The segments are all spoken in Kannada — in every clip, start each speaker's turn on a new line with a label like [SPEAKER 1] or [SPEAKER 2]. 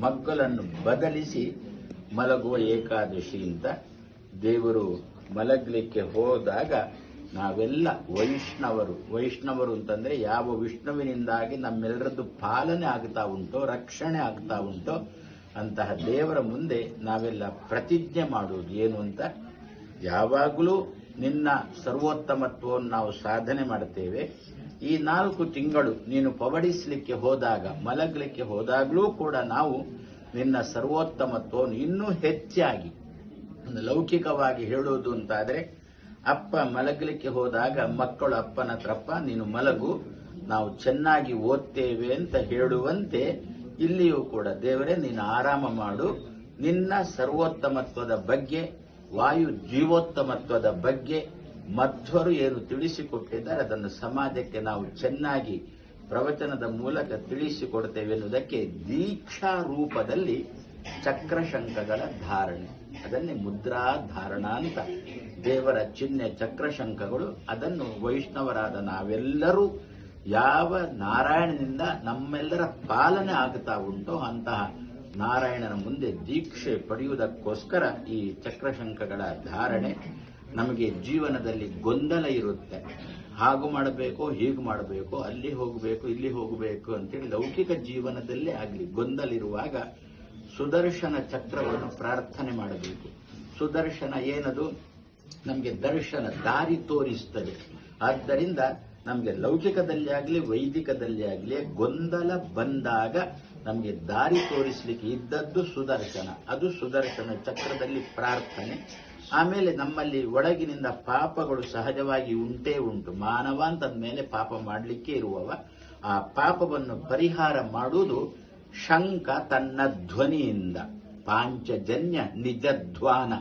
[SPEAKER 1] ಮಗ್ಗಲನ್ನು ಬದಲಿಸಿ ಮಲಗುವ ಏಕಾದಶಿ ಅಂತ ದೇವರು ಮಲಗಲಿಕ್ಕೆ ಹೋದಾಗ ನಾವೆಲ್ಲ ವೈಷ್ಣವರು. ವೈಷ್ಣವರು ಅಂತಂದ್ರೆ ಯಾವ ವಿಷ್ಣುವಿನಿಂದಾಗಿ ನಮ್ಮೆಲ್ಲರದ್ದು ಪಾಲನೆ ಆಗ್ತಾ ಉಂಟೋ, ರಕ್ಷಣೆ ಆಗ್ತಾ ಉಂಟೋ ಅಂತಹ ದೇವರ ಮುಂದೆ ನಾವೆಲ್ಲ ಪ್ರತಿಜ್ಞೆ ಮಾಡುವುದು ಏನು ಅಂತ ಯಾವಾಗಲೂ ನಿನ್ನ ಸರ್ವೋತ್ತಮತ್ವವನ್ನು ನಾವು ಸಾಧನೆ ಮಾಡುತ್ತೇವೆ. ಈ ನಾಲ್ಕು ತಿಂಗಳು ನೀನು ಪವಡಿಸಲಿಕ್ಕೆ ಹೋದಾಗ, ಮಲಗಲಿಕ್ಕೆ ಹೋದಾಗಲೂ ಕೂಡ ನಾವು ನಿನ್ನ ಸರ್ವೋತ್ತಮತ್ವವನ್ನು ಇನ್ನೂ ಹೆಚ್ಚಾಗಿ ಲೌಕಿಕವಾಗಿ ಹೇಳುವುದು ಅಂತಾದರೆ, ಅಪ್ಪ ಮಲಗಲಿಕ್ಕೆ ಹೋದಾಗ ಮಕ್ಕಳು ಅಪ್ಪನ ಹತ್ರಪ್ಪ ನೀನು ಮಲಗು, ನಾವು ಚೆನ್ನಾಗಿ ಓದ್ತೇವೆ ಅಂತ ಹೇಳುವಂತೆ ಇಲ್ಲಿಯೂ ಕೂಡ, ದೇವರೇ, ನೀನು ಆರಾಮ ಮಾಡು. ನಿನ್ನ ಸರ್ವೋತ್ತಮತ್ವದ ಬಗ್ಗೆ, ವಾಯು ಜೀವೋತ್ತಮತ್ವದ ಬಗ್ಗೆ ಮಧ್ವರು ಏನು ತಿಳಿಸಿಕೊಟ್ಟಿದ್ದಾರೆ, ಅದನ್ನು ಸಮಾಜಕ್ಕೆ ನಾವು ಚೆನ್ನಾಗಿ ಪ್ರವಚನದ ಮೂಲಕ ತಿಳಿಸಿಕೊಡ್ತೇವೆ ಎನ್ನುವುದಕ್ಕೆ ದೀಕ್ಷಾ ರೂಪದಲ್ಲಿ ಚಕ್ರಶಂಕಗಳ ಧಾರಣೆ. ಅದನ್ನೇ ಮುದ್ರಾ ಧಾರಣ ಅಂತ. ದೇವರ ಚಿಹ್ನೆ ಚಕ್ರಶಂಕಗಳು, ಅದನ್ನು ವೈಷ್ಣವರಾದ ನಾವೆಲ್ಲರೂ ಯಾವ ನಾರಾಯಣನಿಂದ ನಮ್ಮೆಲ್ಲರ ಪಾಲನೆ ಆಗ್ತಾ ಉಂಟೋ ಅಂತಹ ನಾರಾಯಣನ ಮುಂದೆ ದೀಕ್ಷೆ ಪಡೆಯುವುದಕ್ಕೋಸ್ಕರ ಈ ಚಕ್ರಶಂಕಗಳ ಧಾರಣೆ. ನಮಗೆ ಜೀವನದಲ್ಲಿ ಗೊಂದಲ ಇರುತ್ತೆ. ಹಾಗು ಮಾಡಬೇಕು, ಹೀಗೆ ಮಾಡಬೇಕು, ಅಲ್ಲಿ ಹೋಗಬೇಕು, ಇಲ್ಲಿ ಹೋಗಬೇಕು ಅಂತೇಳಿ ಲೌಕಿಕ ಜೀವನದಲ್ಲೇ ಆಗಲಿ, ಗೊಂದಲ ಇರುವಾಗ ಸುದರ್ಶನ ಚಕ್ರವನ್ನು ಪ್ರಾರ್ಥನೆ ಮಾಡಬೇಕು. ಸುದರ್ಶನ ಏನದು? ನಮಗೆ ದರ್ಶನ ದಾರಿ ತೋರಿಸ್ತದೆ. ಆದ್ದರಿಂದ ನಮಗೆ ಲೌಕಿಕದಲ್ಲಿ ಆಗಲಿ, ವೈದಿಕದಲ್ಲಿ ಆಗಲಿ, ಗೊಂದಲ ಬಂದಾಗ ನಮಗೆ ದಾರಿ ತೋರಿಸಲಿಕ್ಕೆ ಇದ್ದದ್ದು ಸುದರ್ಶನ. ಅದು ಸುದರ್ಶನ ಚಕ್ರದಲ್ಲಿ ಪ್ರಾರ್ಥನೆ. ಆಮೇಲೆ ನಮ್ಮಲ್ಲಿ ಒಳಗಿನಿಂದ ಪಾಪಗಳು ಸಹಜವಾಗಿ ಉಂಟೇ ಉಂಟು. ಮಾನವ ಅಂತಂದ ಮೇಲೆ ಪಾಪ ಮಾಡಲಿಕ್ಕೆ ಇರುವವ. ಆ ಪಾಪವನ್ನು ಪರಿಹಾರ ಮಾಡುವುದು ಶಂಕ ತನ್ನ ಧ್ವನಿಯಿಂದ. ಪಾಂಚಜನ್ಯ ನಿಜಧ್ವಾನ.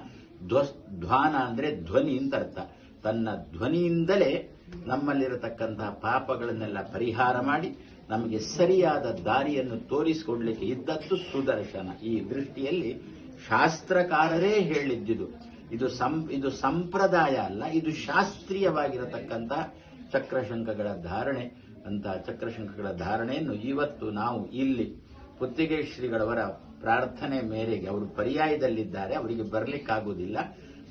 [SPEAKER 1] ಧ್ವಸ್- ಧ್ವಾನ ಅಂದ್ರೆ ಧ್ವನಿ ಅಂತ ಅರ್ಥ. ತನ್ನ ಧ್ವನಿಯಿಂದಲೇ ನಮ್ಮಲ್ಲಿರತಕ್ಕಂತಹ ಪಾಪಗಳನ್ನೆಲ್ಲ ಪರಿಹಾರ ಮಾಡಿ ನಮಗೆ ಸರಿಯಾದ ದಾರಿಯನ್ನು ತೋರಿಸಿಕೊಡ್ಲಿಕ್ಕೆ ಇದ್ದದ್ದು ಸುದರ್ಶನ. ಈ ದೃಷ್ಟಿಯಲ್ಲಿ ಶಾಸ್ತ್ರಕಾರರೇ ಹೇಳಿದ್ದಿದು. ಇದು ಸಂ, ಇದು ಸಂಪ್ರದಾಯ ಅಲ್ಲ, ಇದು ಶಾಸ್ತ್ರೀಯವಾಗಿರತಕ್ಕಂತಹ ಚಕ್ರಶಂಕಗಳ ಧಾರಣೆ. ಅಂತಹ ಚಕ್ರಶಂಕಗಳ ಧಾರಣೆಯನ್ನು ಇವತ್ತು ನಾವು ಇಲ್ಲಿ ಪುತ್ತಿಗೆ ಶ್ರೀಗಳವರ ಪ್ರಾರ್ಥನೆ ಮೇರೆಗೆ ಅವರು ಪರ್ಯಾಯದಲ್ಲಿದ್ದಾರೆ, ಅವರಿಗೆ ಬರಲಿಕ್ಕಾಗುವುದಿಲ್ಲ.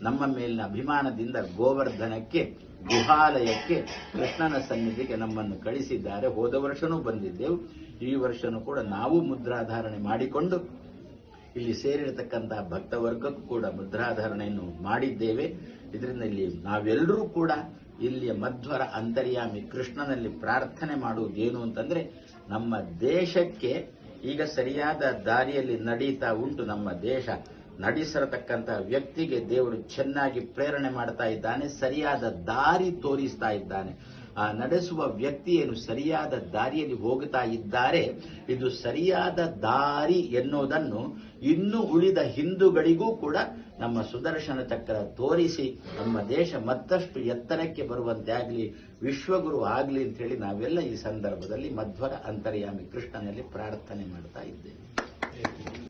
[SPEAKER 1] ನಮ್ಮ ಮೇಲಿನ ಅಭಿಮಾನದಿಂದ ಗೋವರ್ಧನಕ್ಕೆ ಗುಹಾಲಯಕ್ಕೆ ಕೃಷ್ಣನ ಸನ್ನಿಧಿಗೆ ನಮ್ಮನ್ನು ಕಳಿಸಿದ್ದಾರೆ. ಹೋದ ವರ್ಷನೂ ಬಂದಿದ್ದೆವು. ಈ ವರ್ಷನೂ ಕೂಡ ನಾವು ಮುದ್ರಾಧಾರಣೆ ಮಾಡಿಕೊಂಡು ಇಲ್ಲಿ ಸೇರಿರತಕ್ಕಂತಹ ಭಕ್ತವರ್ಗಕ್ಕೂ ಕೂಡ ಮುದ್ರಾಧಾರಣೆಯನ್ನು ಮಾಡಿದ್ದೇವೆ. ಇದರಿಂದ ಇಲ್ಲಿ ನಾವೆಲ್ಲರೂ ಕೂಡ ಇಲ್ಲಿಯ ಮಧ್ವರ ಅಂತರ್ಯಾಮಿ ಕೃಷ್ಣನಲ್ಲಿ ಪ್ರಾರ್ಥನೆ ಮಾಡುವುದೇನು ಅಂತಂದ್ರೆ ನಮ್ಮ ದೇಶಕ್ಕೆ ಈಗ ಸರಿಯಾದ ದಾರಿಯಲ್ಲಿ ನಡೀತಾ ಉಂಟು ನಮ್ಮ ದೇಶ. ನಡೆಸಿರತಕ್ಕಂತಹ ವ್ಯಕ್ತಿಗೆ ದೇವರು ಚೆನ್ನಾಗಿ ಪ್ರೇರಣೆ ಮಾಡ್ತಾ ಇದ್ದಾನೆ, ಸರಿಯಾದ ದಾರಿ ತೋರಿಸ್ತಾ ಇದ್ದಾನೆ. ಆ ನಡೆಸುವ ವ್ಯಕ್ತಿ ಏನು ಸರಿಯಾದ ದಾರಿಯಲ್ಲಿ ಹೋಗುತ್ತಾ ಇದ್ದಾರೆ, ಇದು ಸರಿಯಾದ ದಾರಿ ಎನ್ನುವುದನ್ನು ಇನ್ನು ಉಳಿದ ಹಿಂದೂಗಳಿಗೂ ಕೂಡ ನಮ್ಮ ಸುದರ್ಶನ ಚಕ್ರ ತೋರಿಸಿ, ನಮ್ಮ ದೇಶ ಮತ್ತಷ್ಟು ಎತ್ತರಕ್ಕೆ ಬರುವಂತೆ ಆಗಲಿ, ವಿಶ್ವಗುರು ಆಗಲಿ ಅಂತ ಹೇಳಿ ನಾವೆಲ್ಲ ಈ ಸಂದರ್ಭದಲ್ಲಿ ಮಧ್ವರ ಅಂತರ್ಯಾಮಿ ಕೃಷ್ಣನಲ್ಲಿ ಪ್ರಾರ್ಥನೆ ಮಾಡ್ತಾ ಇದ್ದೇವೆ.